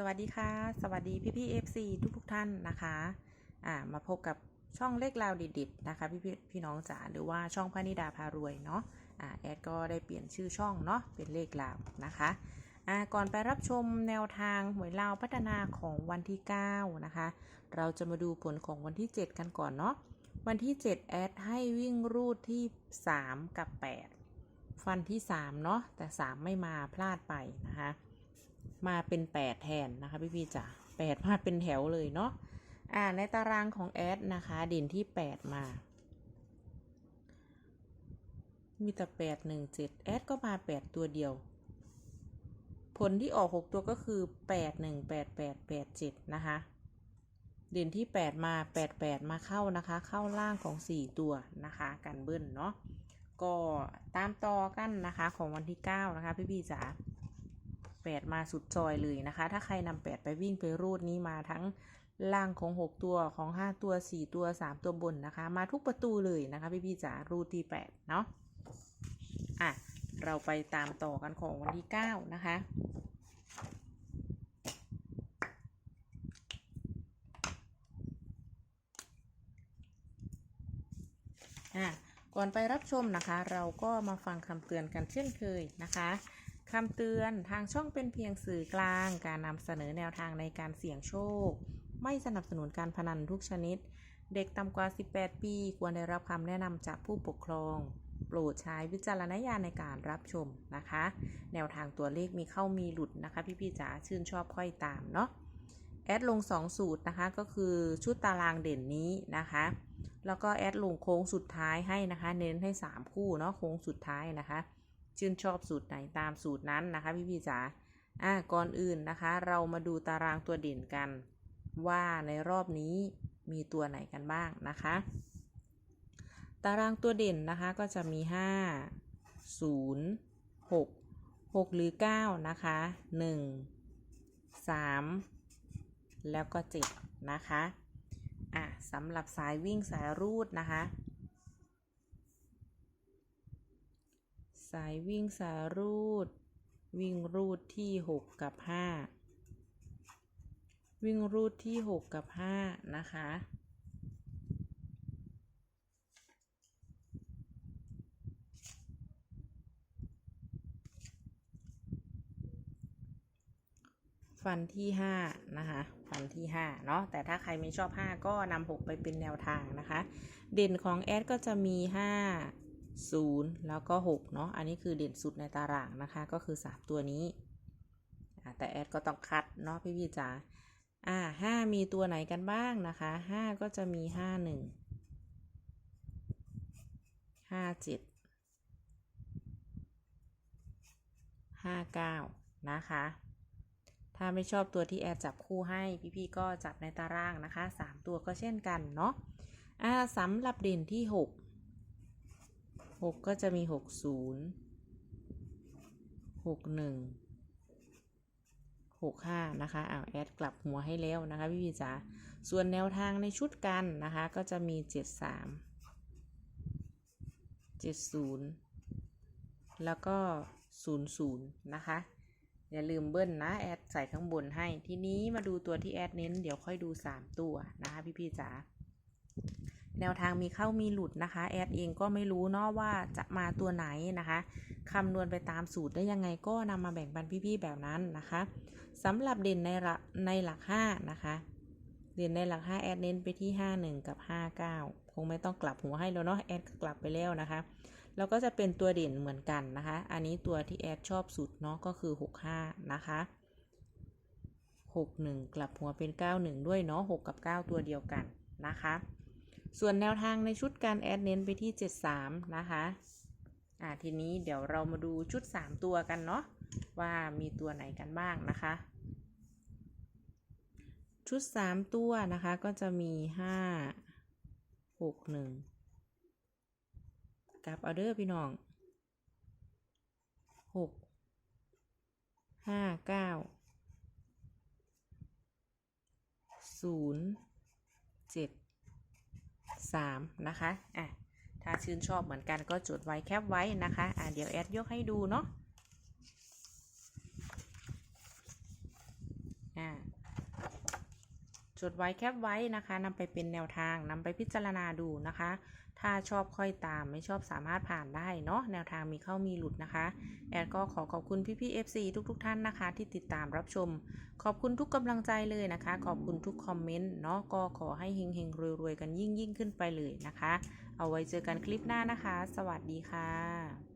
สวัสดีค่ะ สวัสดีพี่พี่เอฟซีทุกทุกท่านนะคะอ่ามาพบกับช่องเลขราวดิดๆนะคะพี่พี่พี่น้องจ๋าหรือว่าช่องพานิดาพารวยเนาะอ่าแอดก็ได้เปลี่ยนชื่อช่องเนาะเป็นเลขราวนะคะอ่าก่อนไปรับชมแนวทางหวยลาวพัฒนาของวันที่ 9 นะคะ เราจะมาดูผลของวันที่ 7 กันก่อนเนาะวันที่ 7 แอดให้วิ่งรูดที่ 3 กับ 8 ฟันที่ 3 เนาะแต่ 3 ไม่มาพลาดไปนะคะ มาเป็นแปดแทนนะคะพี่พี่จ๋าแปดมาเป็นแถวเลยเนาะอ่าในตารางของแอดนะคะเด่นที่แปดมา มีแต่แปดหนึ่งเจ็ดแอดก็มาแปดตัวเดียว ผลที่ออกหกตัวก็คือแปดหนึ่งแปดแปดแปดเจ็ดนะคะเด่นที่แปดมาแปดแปดมาเข้านะคะ เข้าล่างของสี่ตัวนะคะกันเบิ้ลเนาะ ก็ตามต่อกันนะคะของวันที่เก้านะคะ พี่พี่จ๋า แปดมาสุดซอยเลยนะคะ ถ้าใครนำแปดไปวิ่งไปรูดนี้มาทั้งล่างของหกตัวของห้าตัวสี่ตัวสามตัวบนนะคะ มาทุกประตูเลยนะคะพี่พี่จ๋ารูดที่แปดเนาะอะ เราไปตามต่อกันของวันที่เก้านะคะอะก่อนไปรับชมนะคะ เราก็มาฟังคำเตือนกันเช่นเคยนะคะ คำเตือนทางช่องเป็นเพียงสื่อกลาง การนำเสนอแนวทางในการเสี่ยงโชค ไม่สนับสนุนการพนันทุกชนิด เด็กต่ำกว่า 18 ปี ควรได้รับคำแนะนำจากผู้ปกครอง โปรดใช้วิจารณญาณในการรับชมนะคะ แนวทางตัวเลขมีเข้ามีหลุดนะคะ พี่ๆจ๋าชื่นชอบค่อยตามเนาะแอดลง 2 สูตรนะคะก็คือชุดตารางเด่นนี้นะคะ แล้วก็แอดลงโค้งสุดท้ายให้นะคะ เน้นให้ 3 คู่เนาะโค้งสุดท้ายนะคะ ชื่นชอบสูตรไหนตามสูตรนั้นนะคะพี่พี่จ๋าอะก่อนอื่นนะคะ เรามาดูตารางตัวเด่นกัน ว่าในรอบนี้มีตัวไหนกันบ้างนะคะ ตารางตัวเด่นนะคะก็จะมี 5 0 6 6 หรือ 9 นะคะ 1 3 แล้วก็ 7 นะคะอะสำหรับสายวิ่งสายรูดนะคะ สายวิ่งสายรูด วิ่งรูดที่ 6 กับ 5 วิ่งรูดที่ 6 กับ 5 นะคะ ฟันที่ 5 นะคะ ฟันที่ 5 เนาะแต่ถ้าใครไม่ชอบ 5 ก็นำ6 ไปเป็นแนวทางนะคะ เด่นของแอดก็จะมี 5 0 แล้วก็ 6 เนาะ อันนี้คือเด่นสุดในตารางนะคะ ก็คือ 3 ตัวนี้ แต่แอดก็ต้องคัดเนาะพี่พี่จ๋า อ่า5มีตัวไหนกันบ้างนะคะ 5 ก็จะมี 5 1 5 7 5 9 นะคะ ถ้าไม่ชอบตัวที่แอดจับคู่ให้พี่ๆก็จับในตารางนะคะ 3 ตัวก็เช่นกันเนาะ อ่าสำหรับเด่นที่ 6 6ก็จะมี6 0 6 1 6 5นะคะอ้าวแอดกลับหัวให้แล้วนะคะพี่พี่จ๋าส่วนแนวทางในชุดกันนะคะก็จะมี7 3 7 0แล้วก็0 0นะคะ อย่าลืมเบิ้ลนะ แอดใส่ข้างบนให้ ทีนี้มาดูตัวที่แอดเน้น เดี๋ยวค่อยดู3ตัวนะคะพี่พี่จ๋า แนวทางมีเข้ามีหลุดนะคะ แอดเองก็ไม่รู้เนาะว่าจะมาตัวไหนนะคะคำนวณไปตามสูตรได้ยังไงก็นำมาแบ่งปันพี่ๆแบบนั้นนะคะสำหรับเด่นในหลักในหลัก 5 นะคะ เด่นในหลัก 5 แอดเน้นไปที่ 51 กับ 59 คงไม่ต้องกลับหัวให้แล้วเนาะแอดก็กลับไปแล้วนะคะแล้วก็จะเป็นตัวเด่นเหมือนกันนะคะ อันนี้ตัวที่แอดชอบสุดเนาะก็คือ 65 นะคะ61 กลับหัวเป็น 91 ด้วยเนาะ6 กับ 9 ตัวเดียวกันนะคะ ส่วนแนวทางในชุดการแอดเน้นไปที่ 73 นะคะอ่าทีนี้เดี๋ยวเรามาดูชุด 3 ตัวกันเนาะว่ามีตัวไหนกันบ้างนะคะ ชุด 3 ตัวนะคะก็จะมี 5 6 1 กับเอเดอร์พี่น้อง 6 5 9 0 7 3 นะคะอะถ้าชื่นชอบเหมือนกันก็จดไว้แคปไว้นะคะอะเดี๋ยวแอดยกให้ดูเนาะอะจดไว้แคปไว้นะคะนำไปเป็นแนวทางนำไปพิจารณาดูนะคะ ถ้าชอบค่อยตามไม่ชอบสามารถผ่านได้เนาะแนวทางมีเข้ามีหลุดนะคะ แอดก็ขอขอบคุณพี่ๆ FC ทุกๆ ท่านนะคะ ที่ติดตามรับชม ขอบคุณทุกกำลังใจเลยนะคะ ขอบคุณทุกคอมเมนต์เนาะก็ขอให้เฮงๆรวยๆกันยิ่งยิ่งๆขึ้นไปเลยนะคะ เอาไว้เจอกันคลิปหน้านะคะ สวัสดีค่ะ